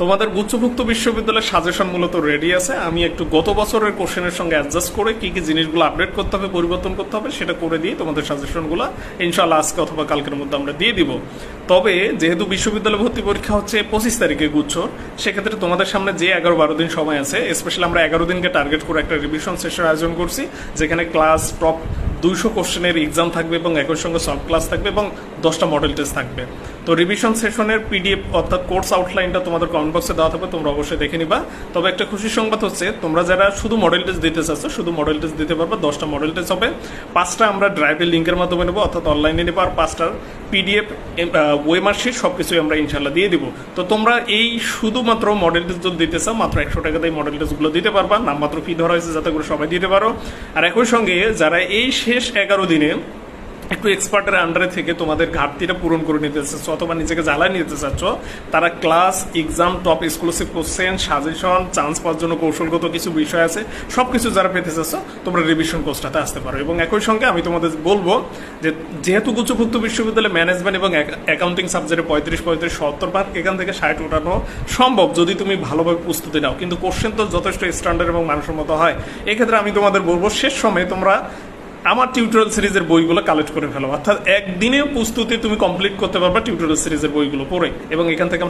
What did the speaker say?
তোমাদের গুচ্ছভুক্ত বিশ্ববিদ্যালয়ের সাজেশন মূলত রেডি আছে। আমি একটু গত বছরের কোশ্চেনের সঙ্গে অ্যাডজাস্ট করে কি কি জিনিসগুলো আপডেট করতে হবে, পরিবর্তন করতে হবে, সেটা করে দিয়ে তোমাদের সাজেশনগুলো ইনশাল্লাহ আজকে অথবা কালকের মধ্যে আমরা দিয়ে দিব। তবে যেহেতু বিশ্ববিদ্যালয় ভর্তি পরীক্ষা হচ্ছে পঁচিশ তারিখে গুচ্ছ, সেক্ষেত্রে তোমাদের সামনে যে এগারো বারো দিন সময় আছে স্পেশালি আমরা এগারো দিনকে টার্গেট করে একটা রিভিশন সেশন আয়োজন করছি, যেখানে ক্লাস টপ দুইশো কোশ্চেনের এক্সাম থাকবে এবং একই সঙ্গে সলভ ক্লাস থাকবে এবং দশটা মডেল টেস্ট থাকবে। তো রিভিশন সেশনের পিডিএফ অর্থাৎ কোর্স আউটলাইনটা তোমাদের কমেন্ট বক্সে দেওয়া থাকবে, তোমরা অবশ্যই দেখে নিবা। তবে একটা খুশির সংবাদ হচ্ছে, তোমরা যারা শুধু মডেল টেস্ট দিতে চাচ্ছ, শুধু মডেল টেস্ট দিতে পারবে, দশটা মডেল টেস্ট হবে। পাঁচটা আমরা ড্রাইভের লিঙ্কের মাধ্যমে নেব, অর্থাৎ অনলাইনে নেব, আর পাঁচটার পিডিএফ ওয়েমার্কশিট সব কিছুই আমরা ইনশাল্লাহ দিয়ে দিব। তো তোমরা এই শুধুমাত্র মডেল টেস্ট যদি দিতে চাও, মাত্র একশো টাকাতে মডেল টেস্টগুলো দিতে পারবা। নামমাত্র ফি ধরা হয়েছে, যাতে করে সবাই দিতে পারো। আর একই সঙ্গে যারা এই শেষ এগারো দিনে একটু এক্সপার্টের আন্ডারে থেকে তোমাদের ঘাটতিটা পূরণ করে নিতে চাচ্ছ অথবা নিজেকে জ্বালায় নিতে চাচ্ছ, তারা class exam top exclusive question suggestion chance পাওয়ার জন্য কৌশলগত কিছু বিষয় আছে সব কিছু যারা পেতে চাচ্ছ, তোমরা রিভিশন কোর্সটাতে আসতে পারো। এবং একই সঙ্গে আমি তোমাদের বলব যে যেহেতু গুচ্ছভুক্ত বিশ্ববিদ্যালয়ে ম্যানেজমেন্ট এবং অ্যাকাউন্টিং সাবজেক্টে পঁয়ত্রিশ পঁয়ত্রিশ, সত্তর ভাগ, এখান থেকে ষাট ওঠানো সম্ভব যদি তুমি ভালোভাবে প্রস্তুতি নাও। কিন্তু কোশ্চেন তো যথেষ্ট স্ট্যান্ডার্ড এবং মানুষের মতো হয়। এক্ষেত্রে আমি তোমাদের বলব, শেষ সময়ে তোমরা আমার টিউটোরিয়াল সিরিজের বইগুলো কালেক্ট করে ফেলো। অর্থাৎ একদিনে প্রস্তুতি তুমি কমপ্লিট করতে পারবা টিউটোরিয়াল সিরিজের বইগুলো পড়ে। এবং এখান থেকে